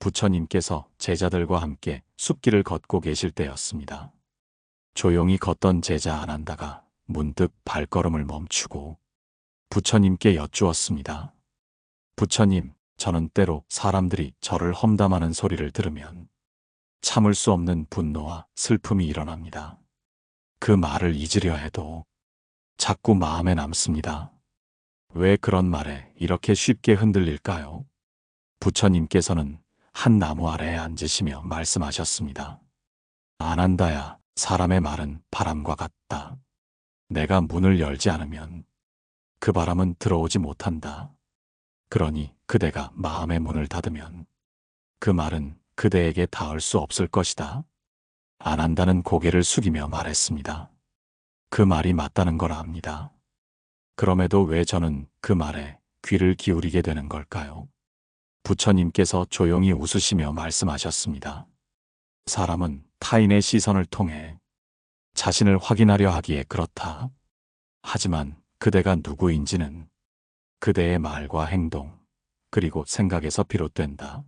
부처님께서 제자들과 함께 숲길을 걷고 계실 때였습니다. 조용히 걷던 제자 아난다가 문득 발걸음을 멈추고 부처님께 여쭈었습니다. 부처님, 저는 때로 사람들이 저를 험담하는 소리를 들으면 참을 수 없는 분노와 슬픔이 일어납니다. 그 말을 잊으려 해도 자꾸 마음에 남습니다. 왜 그런 말에 이렇게 쉽게 흔들릴까요? 부처님께서는 한 나무 아래에 앉으시며 말씀하셨습니다. 아난다야, 사람의 말은 바람과 같다. 내가 문을 열지 않으면 그 바람은 들어오지 못한다. 그러니 그대가 마음의 문을 닫으면 그 말은 그대에게 닿을 수 없을 것이다. 안 한다는 고개를 숙이며 말했습니다. 그 말이 맞다는 걸 압니다. 그럼에도 왜 저는 그 말에 귀를 기울이게 되는 걸까요? 부처님께서 조용히 웃으시며 말씀하셨습니다. 사람은 타인의 시선을 통해 자신을 확인하려 하기에 그렇다. 하지만 그대가 누구인지는 그대의 말과 행동, 그리고 생각에서 비롯된다.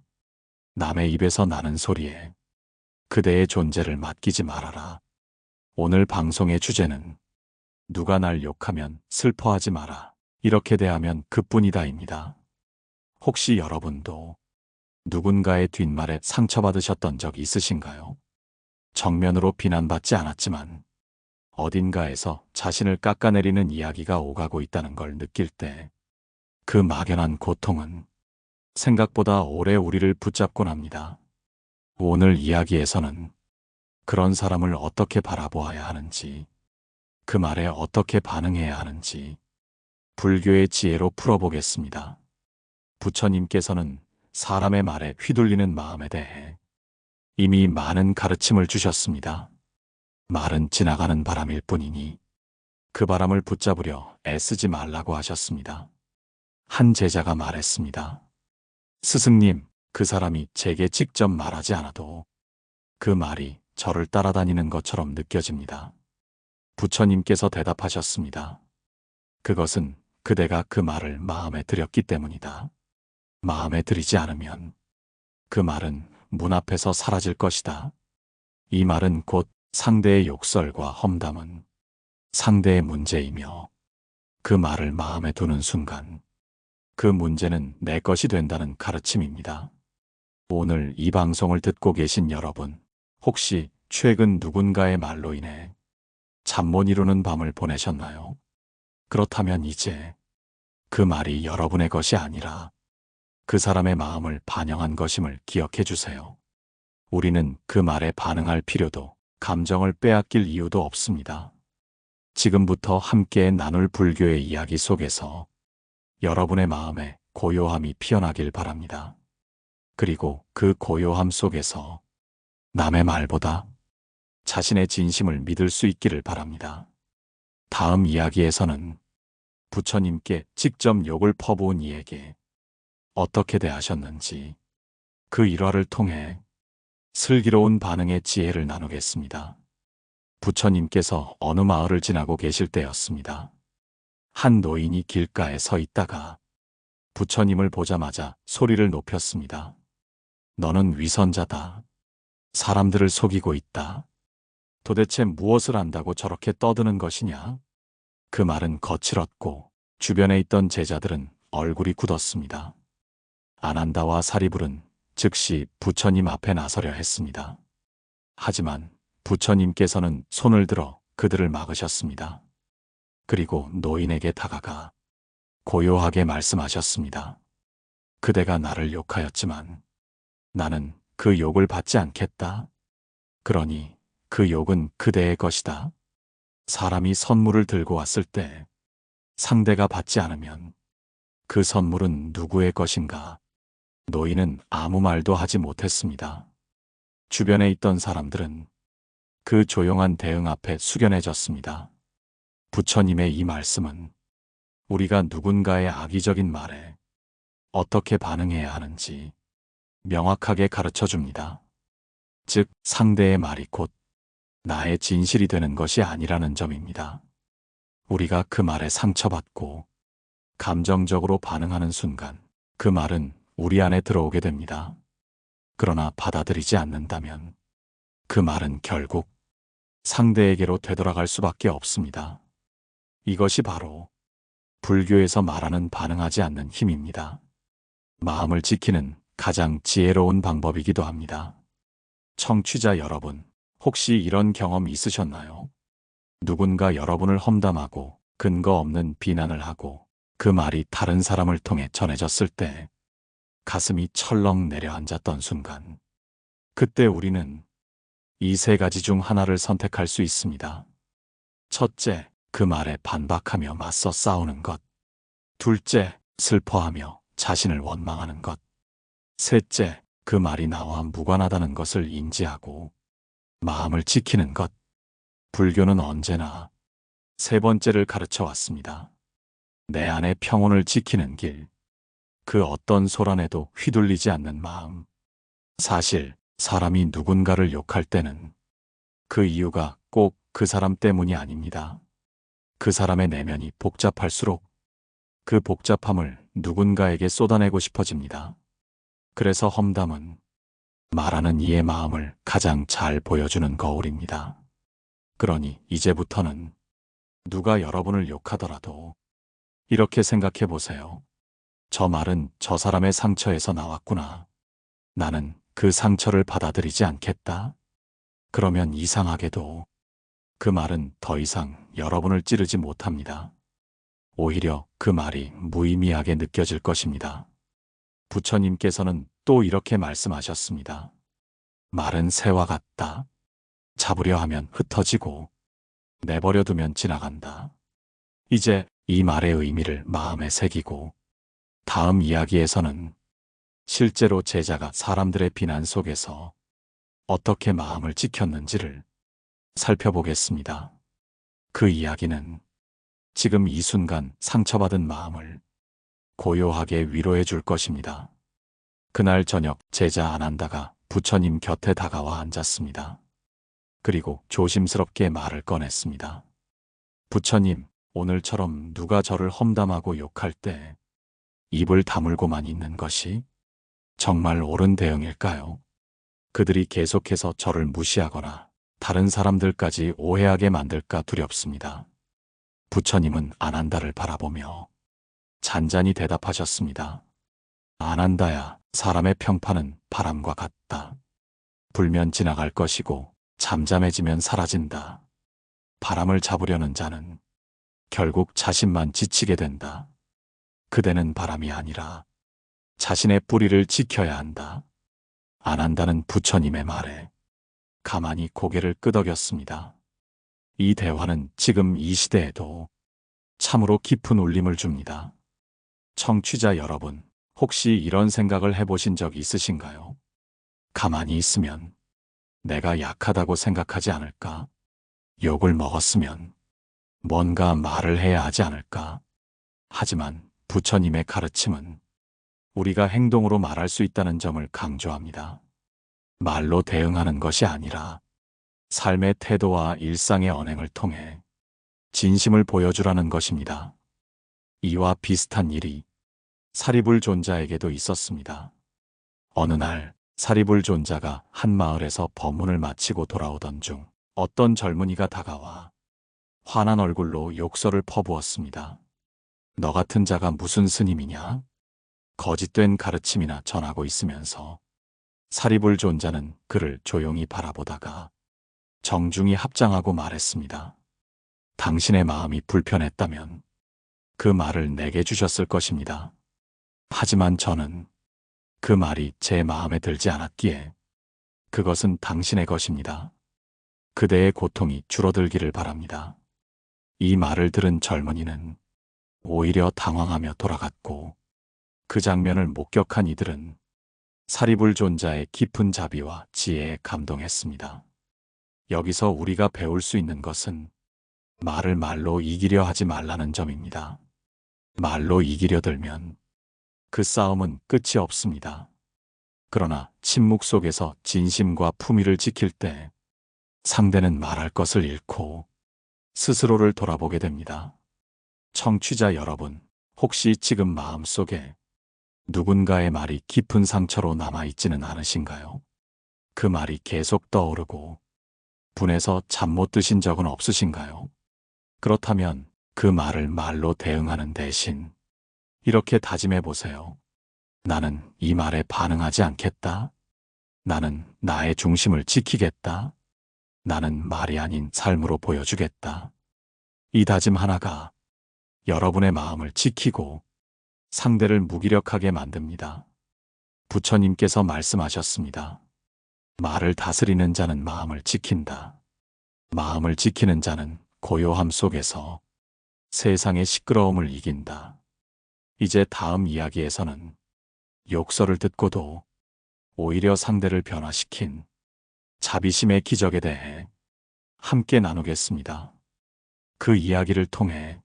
남의 입에서 나는 소리에 그대의 존재를 맡기지 말아라. 오늘 방송의 주제는 누가 날 욕하면 슬퍼하지 마라. 이렇게 대하면 그뿐이다입니다. 혹시 여러분도 누군가의 뒷말에 상처받으셨던 적 있으신가요? 정면으로 비난받지 않았지만 어딘가에서 자신을 깎아내리는 이야기가 오가고 있다는 걸 느낄 때 그 막연한 고통은 생각보다 오래 우리를 붙잡곤 합니다. 오늘 이야기에서는 그런 사람을 어떻게 바라보아야 하는지, 그 말에 어떻게 반응해야 하는지 불교의 지혜로 풀어보겠습니다. 부처님께서는 사람의 말에 휘둘리는 마음에 대해 이미 많은 가르침을 주셨습니다. 말은 지나가는 바람일 뿐이니 그 바람을 붙잡으려 애쓰지 말라고 하셨습니다. 한 제자가 말했습니다. 스승님, 그 사람이 제게 직접 말하지 않아도 그 말이 저를 따라다니는 것처럼 느껴집니다. 부처님께서 대답하셨습니다. 그것은 그대가 그 말을 마음에 들였기 때문이다. 마음에 들이지 않으면 그 말은 문 앞에서 사라질 것이다. 이 말은 곧 상대의 욕설과 험담은 상대의 문제이며 그 말을 마음에 두는 순간 그 문제는 내 것이 된다는 가르침입니다. 오늘 이 방송을 듣고 계신 여러분, 혹시 최근 누군가의 말로 인해 잠 못 이루는 밤을 보내셨나요? 그렇다면 이제 그 말이 여러분의 것이 아니라 그 사람의 마음을 반영한 것임을 기억해 주세요. 우리는 그 말에 반응할 필요도 감정을 빼앗길 이유도 없습니다. 지금부터 함께 나눌 불교의 이야기 속에서 여러분의 마음에 고요함이 피어나길 바랍니다. 그리고 그 고요함 속에서 남의 말보다 자신의 진심을 믿을 수 있기를 바랍니다. 다음 이야기에서는 부처님께 직접 욕을 퍼부은 이에게 어떻게 대하셨는지 그 일화를 통해 슬기로운 반응의 지혜를 나누겠습니다. 부처님께서 어느 마을을 지나고 계실 때였습니다. 한 노인이 길가에 서 있다가 부처님을 보자마자 소리를 높였습니다. 너는 위선자다. 사람들을 속이고 있다. 도대체 무엇을 안다고 저렇게 떠드는 것이냐? 그 말은 거칠었고 주변에 있던 제자들은 얼굴이 굳었습니다. 아난다와 사리불은 즉시 부처님 앞에 나서려 했습니다. 하지만 부처님께서는 손을 들어 그들을 막으셨습니다. 그리고 노인에게 다가가 고요하게 말씀하셨습니다. 그대가 나를 욕하였지만 나는 그 욕을 받지 않겠다. 그러니 그 욕은 그대의 것이다. 사람이 선물을 들고 왔을 때 상대가 받지 않으면 그 선물은 누구의 것인가? 노인은 아무 말도 하지 못했습니다. 주변에 있던 사람들은 그 조용한 대응 앞에 숙연해졌습니다. 부처님의 이 말씀은 우리가 누군가의 악의적인 말에 어떻게 반응해야 하는지 명확하게 가르쳐 줍니다. 즉, 상대의 말이 곧 나의 진실이 되는 것이 아니라는 점입니다. 우리가 그 말에 상처받고 감정적으로 반응하는 순간 그 말은 우리 안에 들어오게 됩니다. 그러나 받아들이지 않는다면 그 말은 결국 상대에게로 되돌아갈 수밖에 없습니다. 이것이 바로 불교에서 말하는 반응하지 않는 힘입니다. 마음을 지키는 가장 지혜로운 방법이기도 합니다. 청취자 여러분, 혹시 이런 경험 있으셨나요? 누군가 여러분을 험담하고 근거 없는 비난을 하고 그 말이 다른 사람을 통해 전해졌을 때 가슴이 철렁 내려앉았던 순간 그때 우리는 이 세 가지 중 하나를 선택할 수 있습니다. 첫째, 그 말에 반박하며 맞서 싸우는 것. 둘째, 슬퍼하며 자신을 원망하는 것. 셋째, 그 말이 나와 무관하다는 것을 인지하고 마음을 지키는 것. 불교는 언제나 세 번째를 가르쳐 왔습니다. 내 안의 평온을 지키는 길. 그 어떤 소란에도 휘둘리지 않는 마음. 사실 사람이 누군가를 욕할 때는 그 이유가 꼭 그 사람 때문이 아닙니다. 그 사람의 내면이 복잡할수록 그 복잡함을 누군가에게 쏟아내고 싶어집니다. 그래서 험담은 말하는 이의 마음을 가장 잘 보여주는 거울입니다. 그러니 이제부터는 누가 여러분을 욕하더라도 이렇게 생각해 보세요. 저 말은 저 사람의 상처에서 나왔구나. 나는 그 상처를 받아들이지 않겠다. 그러면 이상하게도 그 말은 더 이상 여러분을 찌르지 못합니다. 오히려 그 말이 무의미하게 느껴질 것입니다. 부처님께서는 또 이렇게 말씀하셨습니다. 말은 새와 같다. 잡으려 하면 흩어지고 내버려 두면 지나간다. 이제 이 말의 의미를 마음에 새기고 다음 이야기에서는 실제로 제자가 사람들의 비난 속에서 어떻게 마음을 지켰는지를 살펴보겠습니다. 그 이야기는 지금 이 순간 상처받은 마음을 고요하게 위로해 줄 것입니다. 그날 저녁 제자 아난다가 부처님 곁에 다가와 앉았습니다. 그리고 조심스럽게 말을 꺼냈습니다. 부처님, 오늘처럼 누가 저를 험담하고 욕할 때 입을 다물고만 있는 것이 정말 옳은 대응일까요? 그들이 계속해서 저를 무시하거나 다른 사람들까지 오해하게 만들까 두렵습니다. 부처님은 아난다를 바라보며 잔잔히 대답하셨습니다. 아난다야, 사람의 평판은 바람과 같다. 불면 지나갈 것이고 잠잠해지면 사라진다. 바람을 잡으려는 자는 결국 자신만 지치게 된다. 그대는 바람이 아니라 자신의 뿌리를 지켜야 한다. 안 한다는 부처님의 말에 가만히 고개를 끄덕였습니다. 이 대화는 지금 이 시대에도 참으로 깊은 울림을 줍니다. 청취자 여러분, 혹시 이런 생각을 해보신 적 있으신가요? 가만히 있으면 내가 약하다고 생각하지 않을까? 욕을 먹었으면 뭔가 말을 해야 하지 않을까? 하지만 부처님의 가르침은 우리가 행동으로 말할 수 있다는 점을 강조합니다. 말로 대응하는 것이 아니라 삶의 태도와 일상의 언행을 통해 진심을 보여주라는 것입니다. 이와 비슷한 일이 사리불 존자에게도 있었습니다. 어느 날 사리불 존자가 한 마을에서 법문을 마치고 돌아오던 중 어떤 젊은이가 다가와 환한 얼굴로 욕설을 퍼부었습니다. 너 같은 자가 무슨 스님이냐? 거짓된 가르침이나 전하고 있으면서 사리불 존자는 그를 조용히 바라보다가 정중히 합장하고 말했습니다. 당신의 마음이 불편했다면 그 말을 내게 주셨을 것입니다. 하지만 저는 그 말이 제 마음에 들지 않았기에 그것은 당신의 것입니다. 그대의 고통이 줄어들기를 바랍니다. 이 말을 들은 젊은이는 오히려 당황하며 돌아갔고 그 장면을 목격한 이들은 사리불 존자의 깊은 자비와 지혜에 감동했습니다. 여기서 우리가 배울 수 있는 것은 말을 말로 이기려 하지 말라는 점입니다. 말로 이기려 들면 그 싸움은 끝이 없습니다. 그러나 침묵 속에서 진심과 품위를 지킬 때 상대는 말할 것을 잃고 스스로를 돌아보게 됩니다. 청취자 여러분, 혹시 지금 마음속에 누군가의 말이 깊은 상처로 남아있지는 않으신가요? 그 말이 계속 떠오르고 분해서 잠 못 드신 적은 없으신가요? 그렇다면 그 말을 말로 대응하는 대신 이렇게 다짐해 보세요. 나는 이 말에 반응하지 않겠다. 나는 나의 중심을 지키겠다. 나는 말이 아닌 삶으로 보여주겠다. 이 다짐 하나가 여러분의 마음을 지키고 상대를 무기력하게 만듭니다. 부처님께서 말씀하셨습니다. 말을 다스리는 자는 마음을 지킨다. 마음을 지키는 자는 고요함 속에서 세상의 시끄러움을 이긴다. 이제 다음 이야기에서는 욕설을 듣고도 오히려 상대를 변화시킨 자비심의 기적에 대해 함께 나누겠습니다. 그 이야기를 통해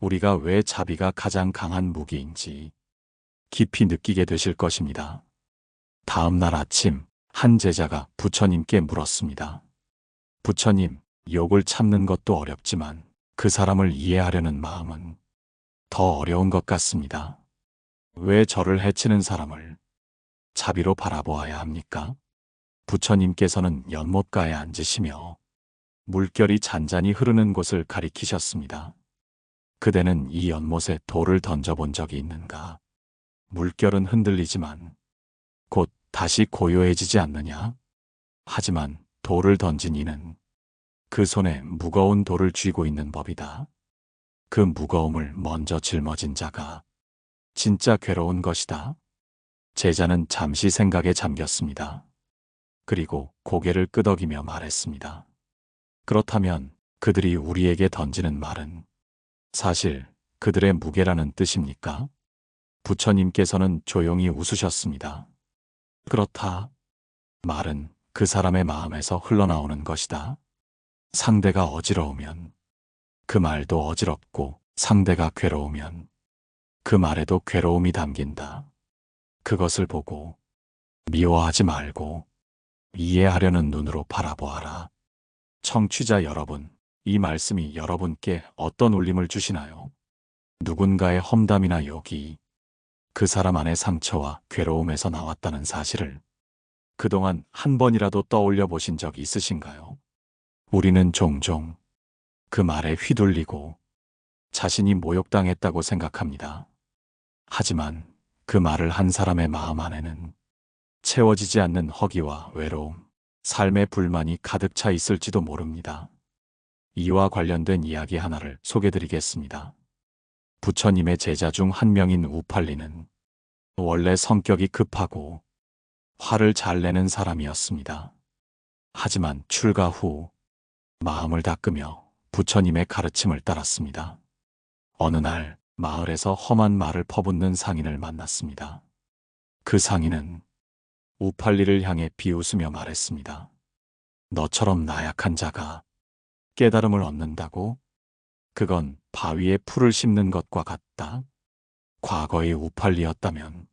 우리가 왜 자비가 가장 강한 무기인지 깊이 느끼게 되실 것입니다. 다음 날 아침 한 제자가 부처님께 물었습니다. 부처님, 욕을 참는 것도 어렵지만 그 사람을 이해하려는 마음은 더 어려운 것 같습니다. 왜 저를 해치는 사람을 자비로 바라보아야 합니까? 부처님께서는 연못가에 앉으시며 물결이 잔잔히 흐르는 곳을 가리키셨습니다. 그대는 이 연못에 돌을 던져본 적이 있는가? 물결은 흔들리지만 곧 다시 고요해지지 않느냐? 하지만 돌을 던진 이는 그 손에 무거운 돌을 쥐고 있는 법이다. 그 무거움을 먼저 짊어진 자가 진짜 괴로운 것이다. 제자는 잠시 생각에 잠겼습니다. 그리고 고개를 끄덕이며 말했습니다. 그렇다면 그들이 우리에게 던지는 말은 사실 그들의 무게라는 뜻입니까? 부처님께서는 조용히 웃으셨습니다. 그렇다. 말은 그 사람의 마음에서 흘러나오는 것이다. 상대가 어지러우면 그 말도 어지럽고 상대가 괴로우면 그 말에도 괴로움이 담긴다. 그것을 보고 미워하지 말고 이해하려는 눈으로 바라보아라. 청취자 여러분, 이 말씀이 여러분께 어떤 울림을 주시나요? 누군가의 험담이나 욕이 그 사람 안의 상처와 괴로움에서 나왔다는 사실을 그동안 한 번이라도 떠올려 보신 적 있으신가요? 우리는 종종 그 말에 휘둘리고 자신이 모욕당했다고 생각합니다. 하지만 그 말을 한 사람의 마음 안에는 채워지지 않는 허기와 외로움, 삶의 불만이 가득 차 있을지도 모릅니다. 이와 관련된 이야기 하나를 소개드리겠습니다. 부처님의 제자 중 한 명인 우팔리는 원래 성격이 급하고 화를 잘 내는 사람이었습니다. 하지만 출가 후 마음을 닦으며 부처님의 가르침을 따랐습니다. 어느 날 마을에서 험한 말을 퍼붓는 상인을 만났습니다. 그 상인은 우팔리를 향해 비웃으며 말했습니다. 너처럼 나약한 자가 깨달음을 얻는다고? 그건 바위에 풀을 심는 것과 같다. 과거의 우팔리였다면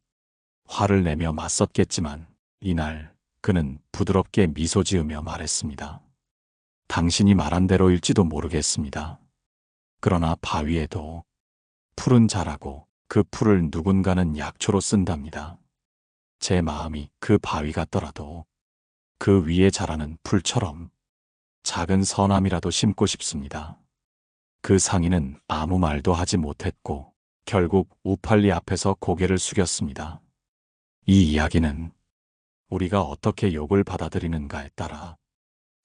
화를 내며 맞섰겠지만 이날 그는 부드럽게 미소 지으며 말했습니다. 당신이 말한 대로일지도 모르겠습니다. 그러나 바위에도 풀은 자라고 그 풀을 누군가는 약초로 쓴답니다. 제 마음이 그 바위 같더라도 그 위에 자라는 풀처럼 작은 선함이라도 심고 싶습니다. 그 상인은 아무 말도 하지 못했고 결국 우팔리 앞에서 고개를 숙였습니다. 이 이야기는 우리가 어떻게 욕을 받아들이는가에 따라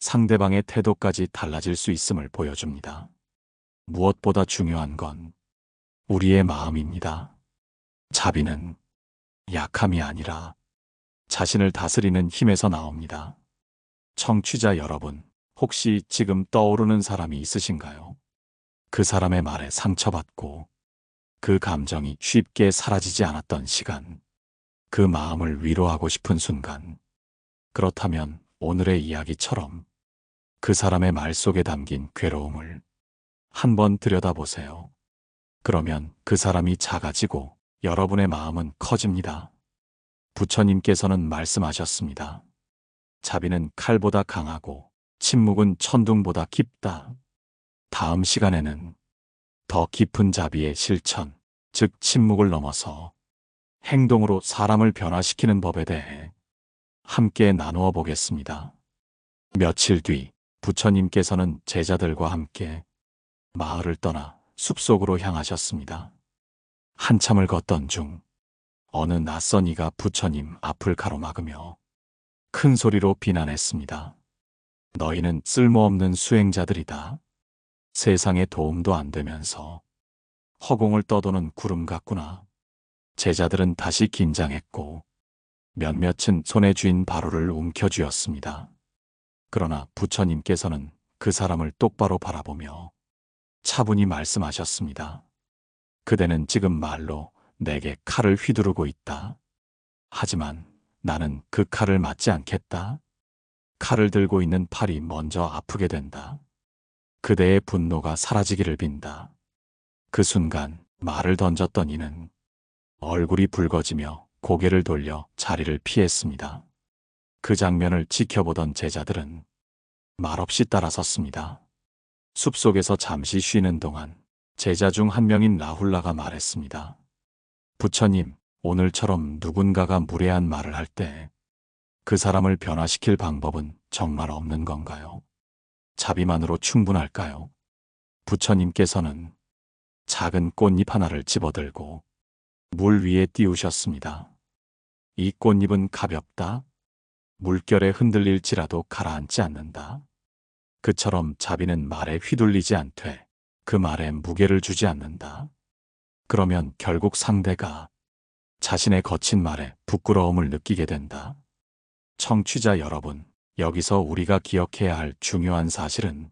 상대방의 태도까지 달라질 수 있음을 보여줍니다. 무엇보다 중요한 건 우리의 마음입니다. 자비는 약함이 아니라 자신을 다스리는 힘에서 나옵니다. 청취자 여러분, 혹시 지금 떠오르는 사람이 있으신가요? 그 사람의 말에 상처받고 그 감정이 쉽게 사라지지 않았던 시간, 그 마음을 위로하고 싶은 순간, 그렇다면 오늘의 이야기처럼 그 사람의 말 속에 담긴 괴로움을 한번 들여다보세요. 그러면 그 사람이 작아지고 여러분의 마음은 커집니다. 부처님께서는 말씀하셨습니다. 자비는 칼보다 강하고 침묵은 천둥보다 깊다. 다음 시간에는 더 깊은 자비의 실천, 즉 침묵을 넘어서 행동으로 사람을 변화시키는 법에 대해 함께 나누어 보겠습니다. 며칠 뒤 부처님께서는 제자들과 함께 마을을 떠나 숲속으로 향하셨습니다. 한참을 걷던 중 어느 낯선 이가 부처님 앞을 가로막으며 큰 소리로 비난했습니다. 너희는 쓸모없는 수행자들이다. 세상에 도움도 안 되면서 허공을 떠도는 구름 같구나. 제자들은 다시 긴장했고 몇몇은 손에 쥔 바로를 움켜쥐었습니다. 그러나 부처님께서는 그 사람을 똑바로 바라보며 차분히 말씀하셨습니다. 그대는 지금 말로 내게 칼을 휘두르고 있다. 하지만 나는 그 칼을 맞지 않겠다. 칼을 들고 있는 팔이 먼저 아프게 된다. 그대의 분노가 사라지기를 빈다. 그 순간 말을 던졌던 이는 얼굴이 붉어지며 고개를 돌려 자리를 피했습니다. 그 장면을 지켜보던 제자들은 말없이 따라섰습니다. 숲속에서 잠시 쉬는 동안 제자 중 한 명인 라훌라가 말했습니다. 부처님, 오늘처럼 누군가가 무례한 말을 할 때 그 사람을 변화시킬 방법은 정말 없는 건가요? 자비만으로 충분할까요? 부처님께서는 작은 꽃잎 하나를 집어들고 물 위에 띄우셨습니다. 이 꽃잎은 가볍다. 물결에 흔들릴지라도 가라앉지 않는다. 그처럼 자비는 말에 휘둘리지 않되 그 말에 무게를 주지 않는다. 그러면 결국 상대가 자신의 거친 말에 부끄러움을 느끼게 된다. 청취자 여러분, 여기서 우리가 기억해야 할 중요한 사실은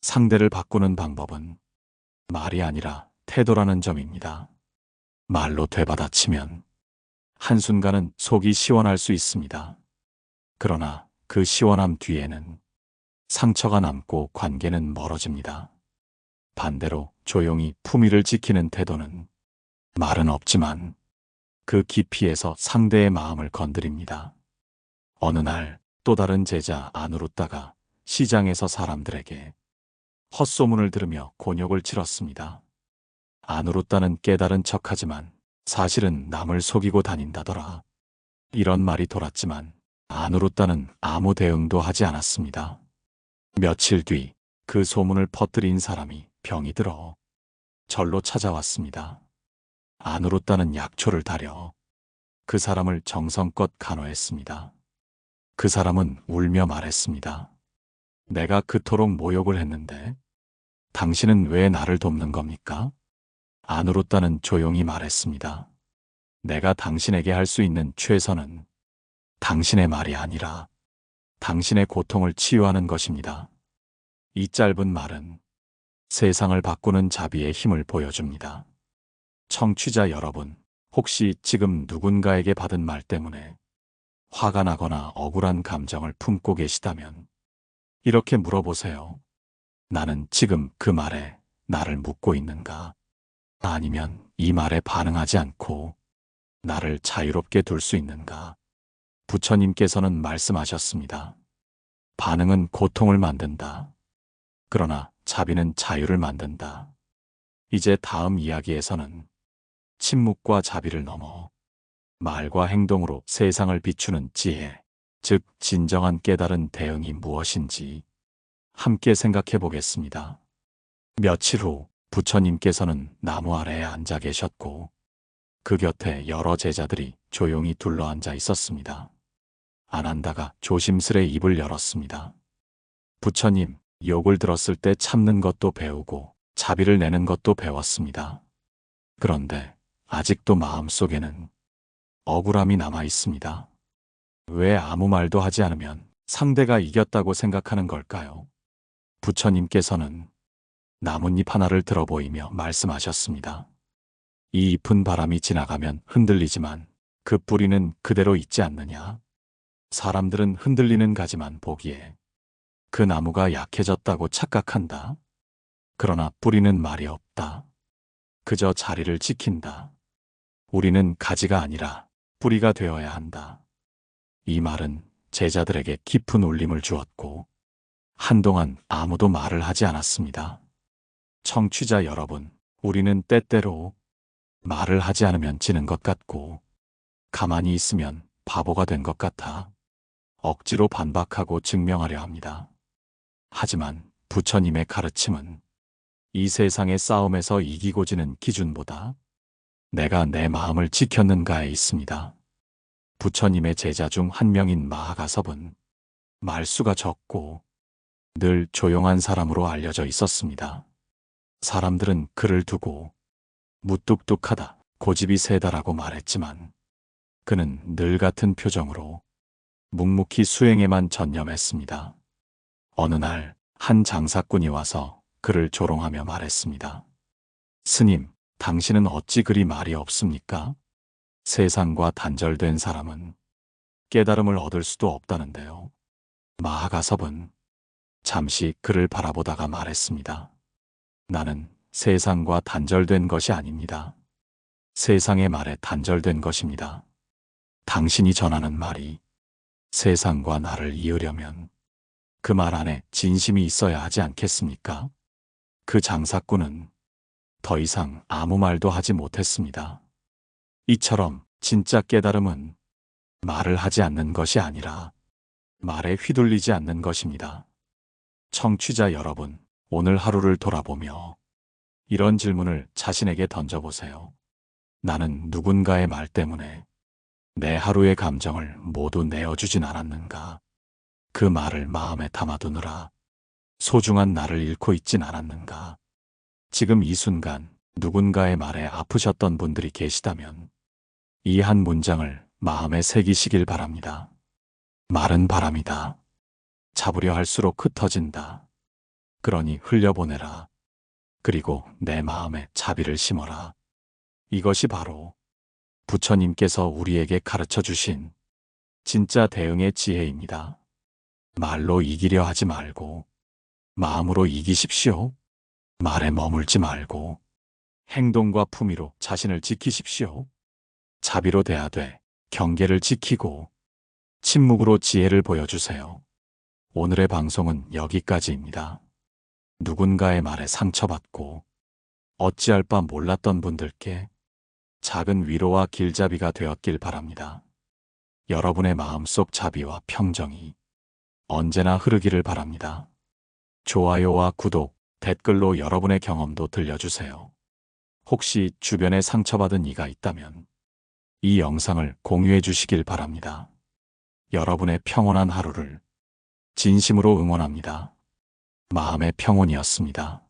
상대를 바꾸는 방법은 말이 아니라 태도라는 점입니다. 말로 되받아치면 한순간은 속이 시원할 수 있습니다. 그러나 그 시원함 뒤에는 상처가 남고 관계는 멀어집니다. 반대로 조용히 품위를 지키는 태도는 말은 없지만 그 깊이에서 상대의 마음을 건드립니다. 어느 날 또 다른 제자 안으로다가 시장에서 사람들에게 헛소문을 들으며 곤욕을 치렀습니다. 안으로다는 깨달은 척하지만 사실은 남을 속이고 다닌다더라. 이런 말이 돌았지만 안으로다는 아무 대응도 하지 않았습니다. 며칠 뒤 그 소문을 퍼뜨린 사람이 병이 들어 절로 찾아왔습니다. 안으로다는 약초를 다려 그 사람을 정성껏 간호했습니다. 그 사람은 울며 말했습니다. 내가 그토록 모욕을 했는데 당신은 왜 나를 돕는 겁니까? 안으로다는 조용히 말했습니다. 내가 당신에게 할 수 있는 최선은 당신의 말이 아니라 당신의 고통을 치유하는 것입니다. 이 짧은 말은 세상을 바꾸는 자비의 힘을 보여줍니다. 청취자 여러분, 혹시 지금 누군가에게 받은 말 때문에 화가 나거나 억울한 감정을 품고 계시다면 이렇게 물어보세요. 나는 지금 그 말에 나를 묻고 있는가? 아니면 이 말에 반응하지 않고 나를 자유롭게 둘 수 있는가? 부처님께서는 말씀하셨습니다. 반응은 고통을 만든다. 그러나 자비는 자유를 만든다. 이제 다음 이야기에서는 침묵과 자비를 넘어 말과 행동으로 세상을 비추는 지혜, 즉 진정한 깨달은 대응이 무엇인지 함께 생각해 보겠습니다. 며칠 후 부처님께서는 나무 아래에 앉아 계셨고 그 곁에 여러 제자들이 조용히 둘러앉아 있었습니다. 아난다가 조심스레 입을 열었습니다. 부처님, 욕을 들었을 때 참는 것도 배우고 자비를 내는 것도 배웠습니다. 그런데 아직도 마음속에는 억울함이 남아 있습니다. 왜 아무 말도 하지 않으면 상대가 이겼다고 생각하는 걸까요? 부처님께서는 나뭇잎 하나를 들어 보이며 말씀하셨습니다. 이 잎은 바람이 지나가면 흔들리지만 그 뿌리는 그대로 있지 않느냐? 사람들은 흔들리는 가지만 보기에 그 나무가 약해졌다고 착각한다. 그러나 뿌리는 말이 없다. 그저 자리를 지킨다. 우리는 가지가 아니라 뿌리가 되어야 한다. 이 말은 제자들에게 깊은 울림을 주었고, 한동안 아무도 말을 하지 않았습니다. 청취자 여러분, 우리는 때때로 말을 하지 않으면 지는 것 같고, 가만히 있으면 바보가 된 것 같아 억지로 반박하고 증명하려 합니다. 하지만 부처님의 가르침은 이 세상의 싸움에서 이기고 지는 기준보다 내가 내 마음을 지켰는가에 있습니다. 부처님의 제자 중 한 명인 마하가섭은 말수가 적고 늘 조용한 사람으로 알려져 있었습니다. 사람들은 그를 두고 무뚝뚝하다, 고집이 세다라고 말했지만 그는 늘 같은 표정으로 묵묵히 수행에만 전념했습니다. 어느 날 한 장사꾼이 와서 그를 조롱하며 말했습니다. 스님, 당신은 어찌 그리 말이 없습니까? 세상과 단절된 사람은 깨달음을 얻을 수도 없다는데요. 마하가섭은 잠시 그를 바라보다가 말했습니다. 나는 세상과 단절된 것이 아닙니다. 세상의 말에 단절된 것입니다. 당신이 전하는 말이 세상과 나를 이으려면 그 말 안에 진심이 있어야 하지 않겠습니까? 그 장사꾼은 더 이상 아무 말도 하지 못했습니다. 이처럼 진짜 깨달음은 말을 하지 않는 것이 아니라 말에 휘둘리지 않는 것입니다. 청취자 여러분, 오늘 하루를 돌아보며 이런 질문을 자신에게 던져보세요. 나는 누군가의 말 때문에 내 하루의 감정을 모두 내어주진 않았는가? 그 말을 마음에 담아두느라 소중한 나를 잃고 있진 않았는가? 지금 이 순간 누군가의 말에 아프셨던 분들이 계시다면 이 한 문장을 마음에 새기시길 바랍니다. 말은 바람이다. 잡으려 할수록 흩어진다. 그러니 흘려보내라. 그리고 내 마음에 자비를 심어라. 이것이 바로 부처님께서 우리에게 가르쳐 주신 진짜 대응의 지혜입니다. 말로 이기려 하지 말고 마음으로 이기십시오. 말에 머물지 말고 행동과 품위로 자신을 지키십시오. 자비로 대하되 경계를 지키고 침묵으로 지혜를 보여주세요. 오늘의 방송은 여기까지입니다. 누군가의 말에 상처받고 어찌할 바 몰랐던 분들께 작은 위로와 길잡이가 되었길 바랍니다. 여러분의 마음속 자비와 평정이 언제나 흐르기를 바랍니다. 좋아요와 구독, 댓글로 여러분의 경험도 들려주세요. 혹시 주변에 상처받은 이가 있다면 이 영상을 공유해 주시길 바랍니다. 여러분의 평온한 하루를 진심으로 응원합니다. 마음의 평온이었습니다.